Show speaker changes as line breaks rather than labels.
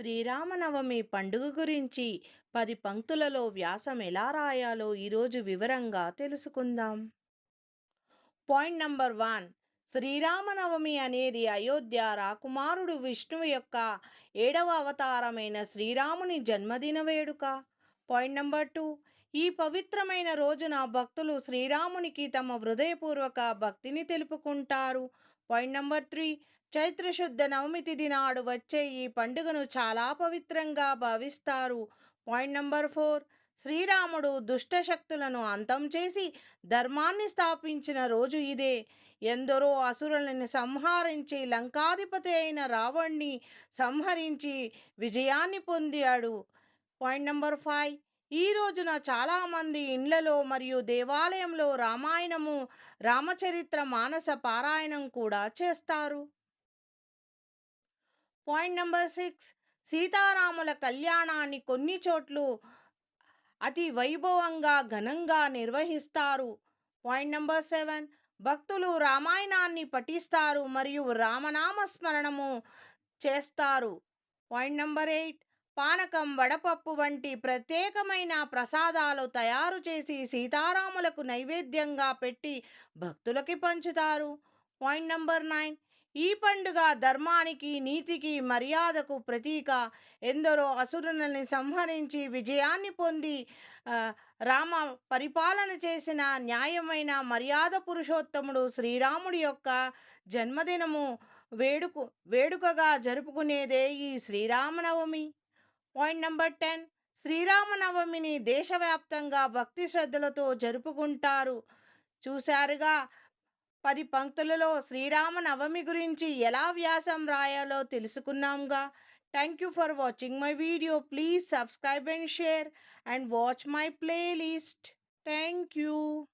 శ్రీరామనవమి పండుగ గురించి పది పంక్తులలో వ్యాసం ఎలా రాయాలో ఈరోజు వివరంగా తెలుసుకుందాం. Point number one. శ్రీరామనవమి అనేది అయోధ్య రాకుమారుడు విష్ణువు యొక్క ఏడవ అవతారమైన శ్రీరాముని జన్మదిన వేడుక. Point number two. ఈ పవిత్రమైన రోజున భక్తులు శ్రీరామునికి తమ హృదయపూర్వక భక్తిని తెలుపుకుంటారు. Point number three. చైత్రశుద్ధ నవమి తిథి నాడు వచ్చే ఈ పండుగను చాలా పవిత్రంగా భావిస్తారు. Point number four. శ్రీరాముడు దుష్ట శక్తులను అంతం చేసి ధర్మాన్ని స్థాపించిన రోజు ఇదే. ఎందరో అసురులను సంహరించి లంకాధిపతి అయిన రావణ్ణి సంహరించి విజయాన్ని పొందాడు. Point number five. ఈ రోజున చాలామంది ఇండ్లలో మరియు దేవాలయంలో రామాయణము రామచరిత్ర మానస పారాయణం కూడా చేస్తారు. Point number six. సీతారాముల కళ్యాణాన్ని కొన్ని చోట్లు అతి వైభవంగా ఘనంగా నిర్వహిస్తారు. Point number seven. భక్తులు రామాయణాన్ని పఠిస్తారు మరియు రామనామ స్మరణము చేస్తారు. Point number eight. పానకం వడపప్పు వంటి ప్రత్యేకమైన ప్రసాదాలు తయారు చేసి సీతారాములకు నైవేద్యంగా పెట్టి భక్తులకి పంచుతారు. Point number nine. ఈ పండుగ ధర్మానికి నీతికి మర్యాదకు ప్రతీక. ఎందరో అసురులని సంహరించి విజయాన్ని పొంది రామ పరిపాలన చేసిన న్యాయమైన మర్యాద పురుషోత్తముడు శ్రీరాముడి యొక్క జన్మదినము వేడుకు వేడుకగా జరుపుకునేదే ఈ శ్రీరామనవమి. Point number ten. శ్రీరామనవమిని దేశవ్యాప్తంగా భక్తి శ్రద్ధలతో జరుపుకుంటారు. చూశారుగా పది పంక్తులలో శ్రీరామ నవమి గురించి ఎలా వ్యాసం రాయాలో తెలుసుకున్నాంగా. Thank you for watching my video. Please subscribe and share and watch my playlist. Thank you.